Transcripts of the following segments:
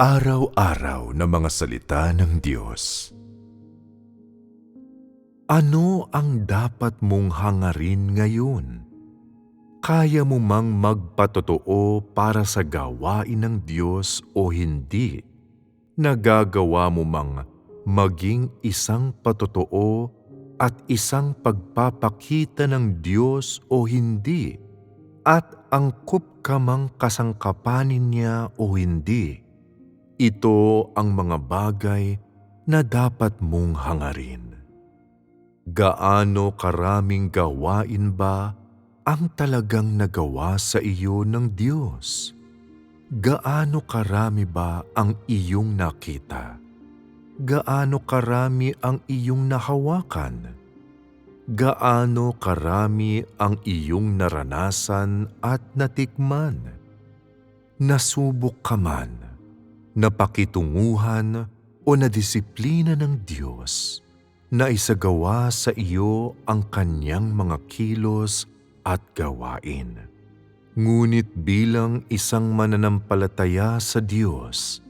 Araw-araw na mga salita ng Diyos. Ano ang dapat mong hangarin ngayon? Kaya mo mang magpatotoo para sa gawain ng Diyos o hindi? Nagagawa mo mang maging isang patotoo at isang pagpapakita ng Diyos o hindi? At angkop ka mang kasangkapanin niya o hindi? Ito ang mga bagay na dapat mong hangarin. Gaano karaming gawain ba ang talagang nagawa sa iyo ng Diyos? Gaano karami ba ang iyong nakita? Gaano karami ang iyong nahawakan? Gaano karami ang iyong naranasan at natikman? Nasubok ka man, napakitunguhan o nadisiplina ng Diyos na isagawa sa iyo ang kanyang mga kilos at gawain. Ngunit bilang isang mananampalataya sa Diyos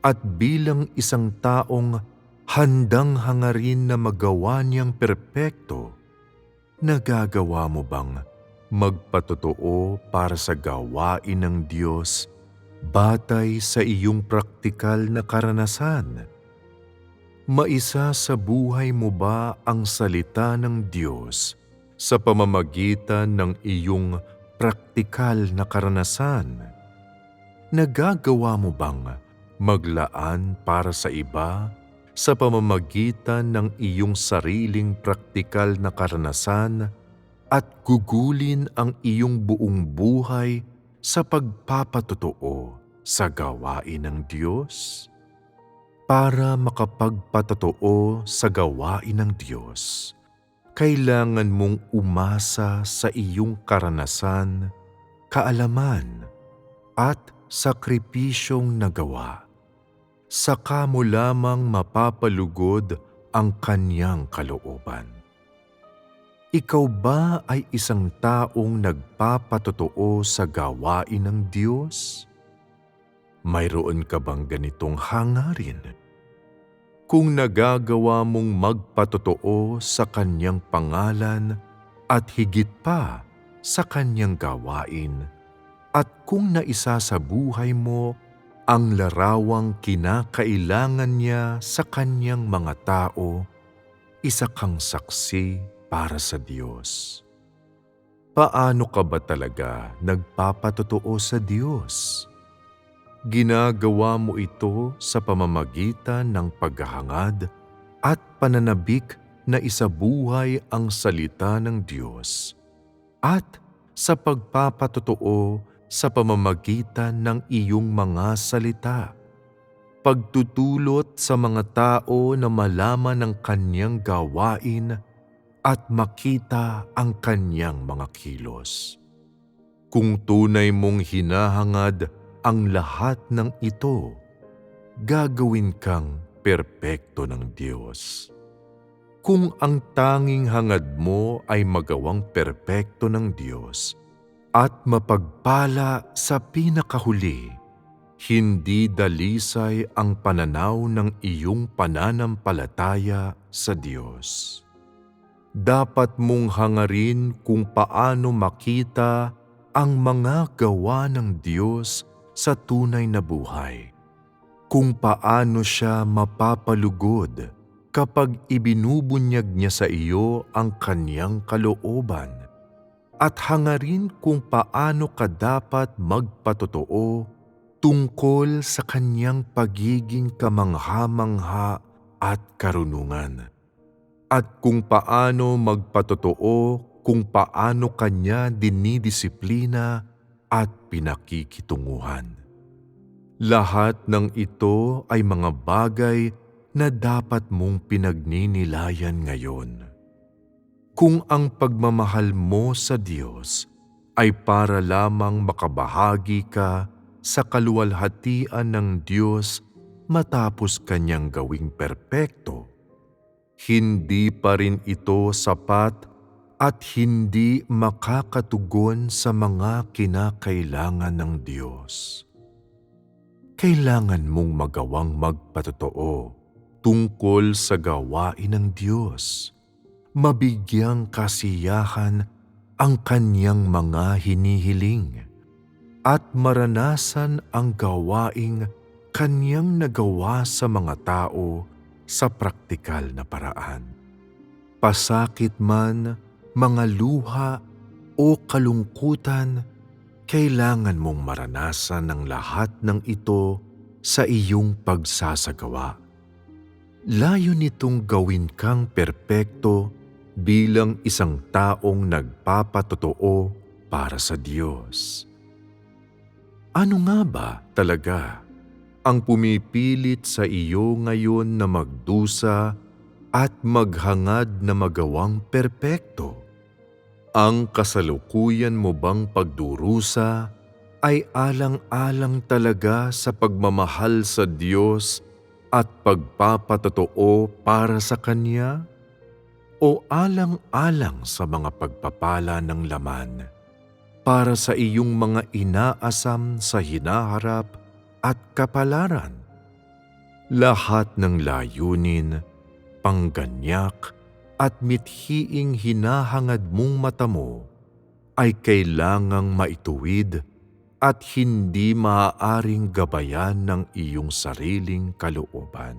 at bilang isang taong handang hangarin na magawa niyang perpekto, nagagawa mo bang magpatotoo para sa gawain ng Diyos batay sa iyong praktikal na karanasan? Maisa sa buhay mo ba ang salita ng Diyos sa pamamagitan ng iyong praktikal na karanasan? Nagagawa mo bang maglaan para sa iba sa pamamagitan ng iyong sariling praktikal na karanasan at gugulin ang iyong buong buhay sa pagpapatotoo sa gawain ng Diyos? Para makapagpatotoo sa gawain ng Diyos, kailangan mong umasa sa iyong karanasan, kaalaman, at sakripisyong nagawa. Saka mo lamang mapapalugod ang kanyang kalooban. Ikaw ba ay isang taong nagpapatotoo sa gawain ng Diyos? Mayroon ka bang ganitong hangarin? Kung nagagawa mong magpatotoo sa kanyang pangalan at higit pa sa kanyang gawain, at kung naisa sa buhay mo ang larawang kinakailangan niya sa kanyang mga tao, isa kang saksi para sa Diyos. Paano ka ba talaga nagpapatotoo sa Diyos? Ginagawa mo ito sa pamamagitan ng paghahangad at pananabik na isabuhay ang salita ng Diyos at sa pagpapatotoo sa pamamagitan ng iyong mga salita. Pagtutulot sa mga tao na malaman ang kanyang gawain at makita ang kanyang mga kilos. Kung tunay mong hinahangad ang lahat ng ito, gagawin kang perpekto ng Diyos. Kung ang tanging hangad mo ay magawang perpekto ng Diyos at mapagpala sa pinakahuli, hindi dalisay ang pananaw ng iyong pananampalataya sa Diyos. Dapat mong hangarin kung paano makita ang mga gawa ng Diyos sa tunay na buhay. Kung paano siya mapapalugod kapag ibinubunyag niya sa iyo ang kanyang kalooban at hangarin kung paano ka dapat magpatotoo tungkol sa kanyang pagiging kamangha-mangha at karunungan. At kung paano magpatotoo kung paano kanya dinidisiplina at pinakikitunguhan. Lahat ng ito ay mga bagay na dapat mong pinagninilayan ngayon. Kung ang pagmamahal mo sa Diyos ay para lamang makabahagi ka sa kaluwalhatian ng Diyos matapos kanyang gawing perpekto, hindi pa rin ito sapat at hindi makakatugon sa mga kinakailangan ng Diyos. kailangan mong magawang magpatotoo tungkol sa gawain ng Diyos. Mabigyang kasiyahan ang kanyang mga hinihiling at maranasan ang gawaing kanyang nagawa sa mga tao sa praktikal na paraan. Pasakit man, mga luha o kalungkutan, kailangan mong maranasan ang lahat ng ito sa iyong pagsasagawa. Layo nitong gawin kang perpekto bilang isang taong nagpapatotoo para sa Diyos. Ano nga ba talaga ang pumipilit sa iyo ngayon na magdusa at maghangad na magawang perpekto? Ang kasalukuyan mo bang pagdurusa ay alang-alang talaga sa pagmamahal sa Diyos at pagpapatotoo para sa Kanya? O alang-alang sa mga pagpapala ng laman para sa iyong mga inaasam sa hinaharap at kapalaran? Lahat ng layunin, pangganyak at mithiing hinahangad mong mata mo ay kailangang maituwid at hindi maaaring gabayan ng iyong sariling kalooban.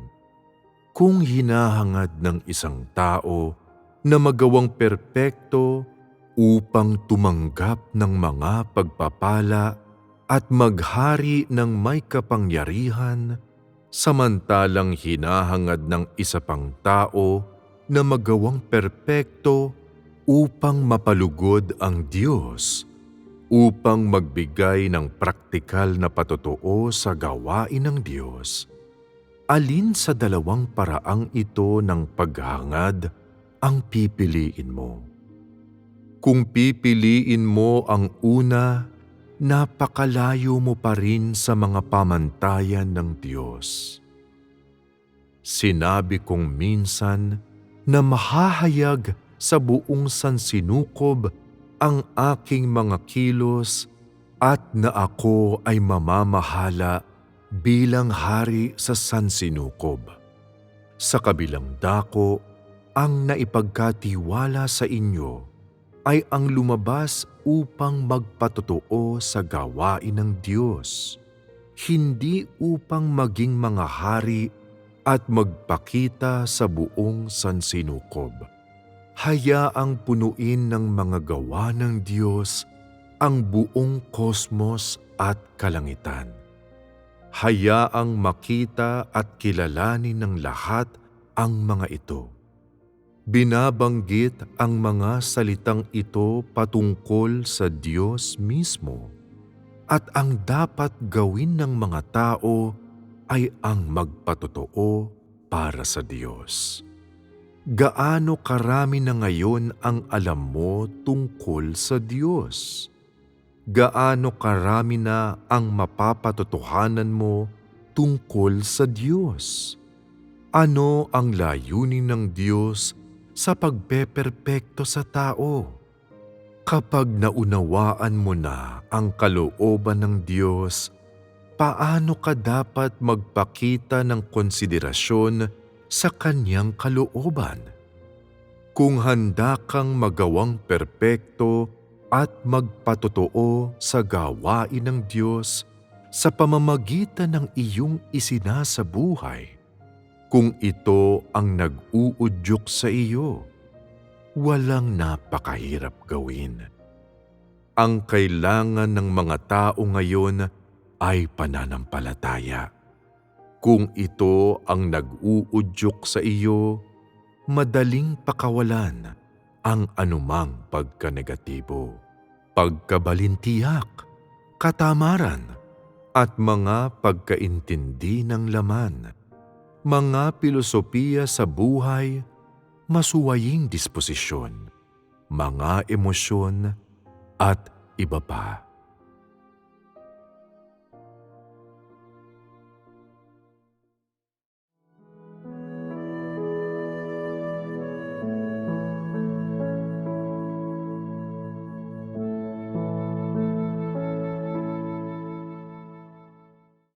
Kung hinahangad ng isang tao na magawang perpekto upang tumanggap ng mga pagpapala at maghari ng may kapangyarihan, samantalang hinahangad ng isa pang tao na magawang perpekto upang mapalugod ang Diyos, upang magbigay ng praktikal na patotoo sa gawain ng Diyos. Alin sa dalawang paraang ito ng paghangad ang pipiliin mo? Kung pipiliin mo ang una, napakalayo mo pa rin sa mga pamantayan ng Diyos. Sinabi kong minsan na mahahayag sa buong sansinukob ang aking mga kilos at na ako ay mamamahala bilang hari sa sansinukob. Sa kabilang dako, ang naipagkatiwala sa inyo ay ang lumabas upang magpatotoo sa gawain ng Diyos, hindi upang maging mga hari at magpakita sa buong sansinukob. Hayaang punuin ng mga gawa ng Diyos ang buong kosmos at kalangitan. Hayaang makita at kilalanin ng lahat ang mga ito. Binabanggit ang mga salitang ito patungkol sa Diyos mismo at ang dapat gawin ng mga tao ay ang magpatotoo para sa Diyos. Gaano karami na ngayon ang alam mo tungkol sa Diyos? Gaano karami na ang mapapatotohanan mo tungkol sa Diyos? Ano ang layunin ng Diyos sa pagpeperpekto sa tao? Kapag naunawaan mo na ang kalooban ng Diyos, paano ka dapat magpakita ng konsiderasyon sa kanyang kalooban? Kung handa kang magawang perpekto at magpatotoo sa gawain ng Diyos sa pamamagitan ng iyong isinasabuhay, kung ito ang nag-uudyok sa iyo, walang napakahirap gawin. Ang kailangan ng mga tao ngayon ay pananampalataya. Kung ito ang nag-uudyok sa iyo, madaling pakawalan ang anumang pagkanegatibo, pagkabalintiyak, katamaran, at mga pagkaintindi ng laman mga pilosopiya sa buhay, masuwaying disposisyon, mga emosyon, at iba pa.